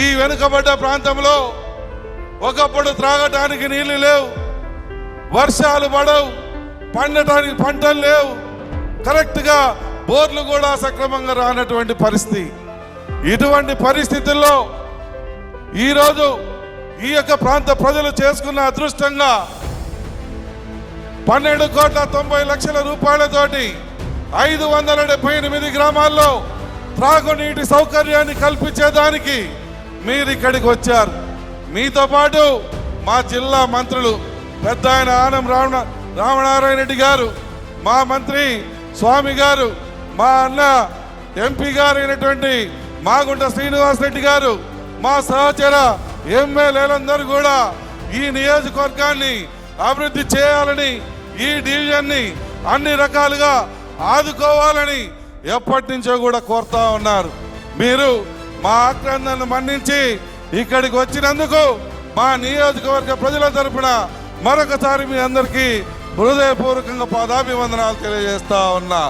ఈ వెనుకబడ్డ ప్రాంతంలో ఒకప్పుడు త్రాగటానికి నీళ్ళు లేవు వర్షాలు పడవు పండటానికి పంటలు లేవు. కరెక్ట్గా బోర్లు కూడా సక్రమంగా రానటువంటి పరిస్థితి. ఇటువంటి పరిస్థితుల్లో ఈరోజు ఈ యొక్క ప్రాంత ప్రజలు చేసుకున్న అదృష్టంగా పన్నెండు కోట్ల తొంభై లక్షల రూపాయలతోటి ఐదు వందల డెబ్బై ఎనిమిది గ్రామాల్లో త్రాగునీటి సౌకర్యాన్ని కల్పించేదానికి మీరు ఇక్కడికి వచ్చారు. మీతో పాటు మా జిల్లా మంత్రులు పెద్ద ఆయన ఆనం రావణ రామనారాయణ రెడ్డి గారు మా మంత్రి స్వామి గారు మా అన్న ఎంపీ గారు అయినటువంటి మాగుంట శ్రీనివాస్ రెడ్డి గారు మా సహచర ఎమ్మెల్యేలందరూ కూడా ఈ నియోజకవర్గాన్ని అభివృద్ధి చేయాలని ఈ డివిజన్ని అన్ని రకాలుగా ఆదుకోవాలని ఎప్పటి నుంచో కూడా కోరుతా ఉన్నారు. మీరు మా ఆక్రందనను మన్నించి ఇక్కడికి వచ్చినందుకు మా నియోజకవర్గ ప్రజల తరపున మరొకసారి మీ అందరికీ హృదయపూర్వకంగా పాదాభివందనాలు తెలియజేస్తా ఉన్నా.